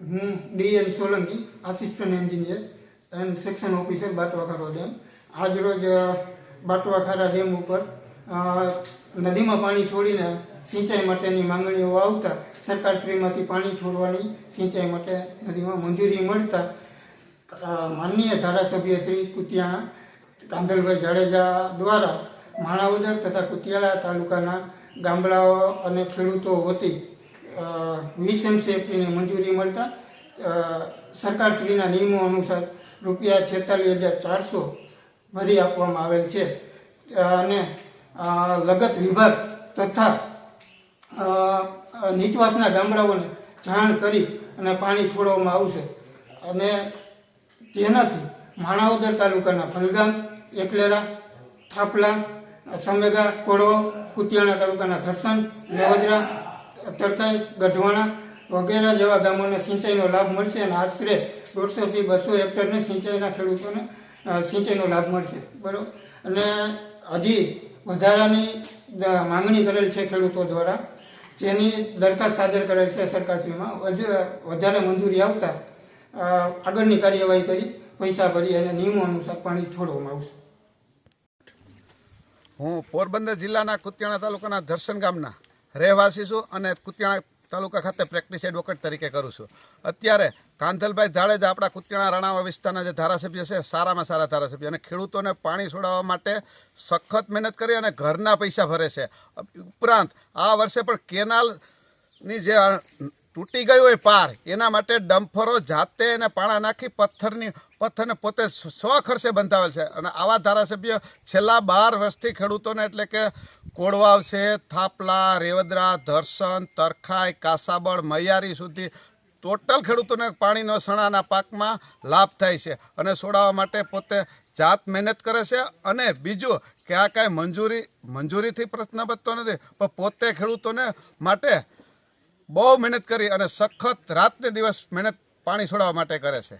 હું D N Solanki assistant engineer and section officer Batwakhara dam. આજરોજ બાટવાખારા dam ઉપર નદીમાં પાણી છોડીને સિંચાઈ માટેની માંગણીઓ આવતા સરકારશ્રીમાંથી પાણી છોડવાની સિંચાઈ માટે નદીમાં મંજૂરી મળતા માનનીય ધારાસભ્ય શ્રી કુતિયાણા કાંદલભાઈ જાડેજા દ્વારા માણાવદર તથા કુતિયાળા તાલુકાના ગામડાઓ અને ખેડૂતો વતી અ, વીસ એમસીએફટીની મંજૂરી મળતા સરકારશ્રીના નિયમો અનુસાર રૂપિયા છેતાલીસ હજાર ચારસો ભરી આપવામાં આવેલ છે. અને લગત વિભાગ તથા નીચવાસના ગામડાઓને જાણ કરી અને પાણી છોડવામાં આવશે. અને તેનાથી માણાવદર તાલુકાના ફલગામ એકલેરા થાપલા સમેગા કોળવો કુતિયાણા તાલુકાના ધરસન લેવદરા તરકાઈ ગઢવાણા વગેરે જેવા ગામોને સિંચાઈનો લાભ મળશે અને આશરે દોઢસોથી બસો હેક્ટરને સિંચાઈના ખેડૂતોને સિંચાઈનો લાભ મળશે. બરાબર? અને હજી વધારાની માંગણી કરેલ છે ખેડૂતો દ્વારા, જેની દરખાસ્ત સાદર કરેલ છે સરકારશ્રીમાં, હજુ વધારે મંજૂરી આવતા આગળની કાર્યવાહી કરી, પૈસા ભરી અને નિયમો અનુસાર પાણી છોડવામાં આવશે. હું પોરબંદર જિલ્લાના કુતિયાણા તાલુકાના દર્શન ગામના રહેવાસી છું અને કુતિયાણા તાલુકા ખાતે પ્રેક્ટિસ એડવોકેટ તરીકે કરું છું. અત્યારે કાંધલભાઈ જાડેજા આપણા કુતિયાણા રાણાવા વિસ્તારના જે ધારાસભ્ય છે, સારામાં સારા ધારાસભ્ય અને ખેડૂતોને પાણી છોડાવવા માટે સખત મહેનત કરી અને ઘરના પૈસા ભરે છે. ઉપરાંત આ વર્ષે પણ કેનાલની જે તૂટી ગયો હોય પાર. એના માટે ડમ્ફરો જાતે એને પાણા નાખી પથ્થરની પથ્થરને પોતે સ્વ ખર્ચે બંધાવેલ છે. અને આવા ધારાસભ્ય છેલ્લા બાર વર્ષથી ખેડૂતોને એટલે કે કોડવાવ છે થાપલા, રેવદરા ધરસન તરખાઈ, કાસાબળ, મૈયારી સુધી ટોટલ ખેડૂતોને પાણીનો સણાના પાકમાં લાભ થાય છે. અને છોડાવવા માટે પોતે જાત મહેનત કરે છે. અને બીજું કે આ કાંઈ મંજૂરી મંજૂરીથી પ્રશ્ન બધતો નથી, પણ પોતે ખેડૂતોને માટે બહુ મહેનત કરી અને સખત રાતને દિવસ મહેનત પાણી છોડાવવા માટે કરે છે.